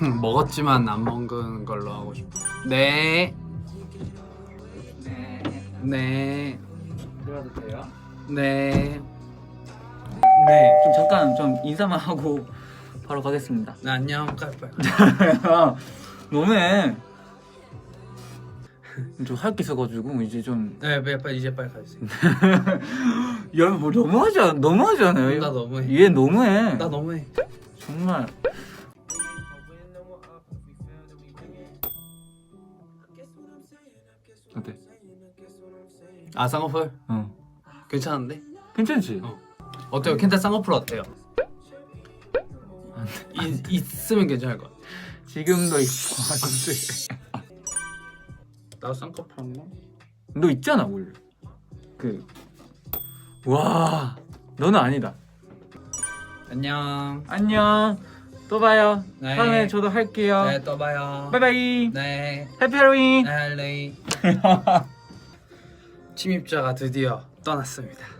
먹었지만 안 먹은 걸로 하고 싶어. 네. 네. 들어도 돼요? 네. 네. 좀 잠깐 좀 인사만 하고 바로 가겠습니다. 네, 안녕. 까이빠이. 너네 좀할 게 있어가지고 이제 좀 네, 빨리 빨리 이제 빨리 가주세요. 야, 뭐 너무하지 않, 너무하지 않아요? 나 너무해. 얘 너무해. 나 너무해. 정말. 어때? 아 쌍꺼풀 어. 괜찮은데? 괜찮지? 어. 어때요? 켄타 쌍꺼풀 어때요? 이, 있으면 괜찮을 것 같아. 지금도 있어. 나도 쌍꺼풀 한 번. 너 있잖아 원래. 그. 와. 너는 아니다. 안녕. 안녕. 또 봐요. 네. 다음에 저도 할게요. 네, 또 봐요. 바이바이. 네. 해피 할로윈. 네, 할레이. 침입자가 드디어 떠났습니다.